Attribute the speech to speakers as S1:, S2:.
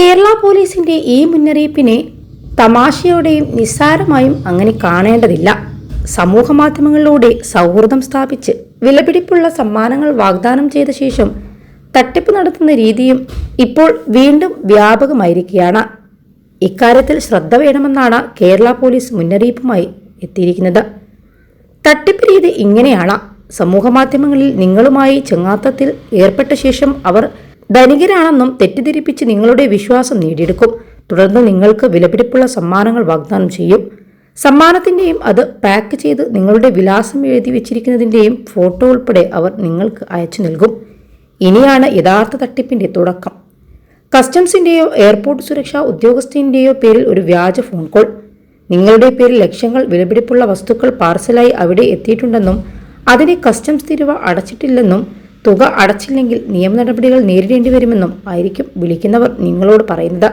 S1: കേരള പോലീസിന്റെ ഈ മുന്നറിയിപ്പിനെ തമാശയോടെയും നിസ്സാരമായും അങ്ങനെ കാണേണ്ടതില്ല. സമൂഹ മാധ്യമങ്ങളിലൂടെ സൗഹൃദം സ്ഥാപിച്ച് വിലപിടിപ്പുള്ള സമ്മാനങ്ങൾ വാഗ്ദാനം ചെയ്ത ശേഷം തട്ടിപ്പ് നടത്തുന്ന രീതിയും ഇപ്പോൾ വീണ്ടും വ്യാപകമായിരിക്കുകയാണ്. ഇക്കാര്യത്തിൽ ശ്രദ്ധ വേണമെന്നാണ് കേരള പോലീസ് മുന്നറിയിപ്പുമായി എത്തിയിരിക്കുന്നത്. തട്ടിപ്പ് രീതി ഇങ്ങനെയാണ്. സമൂഹ മാധ്യമങ്ങളിൽ നിങ്ങളുമായി ചങ്ങാത്തത്തിൽ ഏർപ്പെട്ട ശേഷം അവർ ധനികരാണെന്നും തെറ്റിദ്ധരിപ്പിച്ച് നിങ്ങളുടെ വിശ്വാസം നേടിയെടുക്കും. തുടർന്ന് നിങ്ങൾക്ക് വിലപിടിപ്പുള്ള സമ്മാനങ്ങൾ വാഗ്ദാനം ചെയ്യും. സമ്മാനത്തിന്റെയും അത് പാക്ക് ചെയ്ത് നിങ്ങളുടെ വിലാസം എഴുതി വെച്ചിരിക്കുന്നതിന്റെയും ഫോട്ടോ ഉൾപ്പെടെ അവർ നിങ്ങൾക്ക് അയച്ചു നൽകും. ഇനിയാണ് യഥാർത്ഥ തട്ടിപ്പിന്റെ തുടക്കം. കസ്റ്റംസിന്റെയോ എയർപോർട്ട് സുരക്ഷാ ഉദ്യോഗസ്ഥന്റെയോ പേരിൽ ഒരു വ്യാജ ഫോൺ കോൾ. നിങ്ങളുടെ പേരിൽ ലക്ഷങ്ങൾ വിലപിടിപ്പുള്ള വസ്തുക്കൾ പാർസലായി അവിടെ എത്തിയിട്ടുണ്ടെന്നും അതിനെ കസ്റ്റംസ് തിരുവ അടച്ചിട്ടില്ലെന്നും തുക അടച്ചില്ലെങ്കിൽ നിയമ നടപടികൾ നേരിടേണ്ടി വരുമെന്നും ആയിരിക്കും വിളിക്കുന്നവർ നിങ്ങളോട് പറയുന്നത്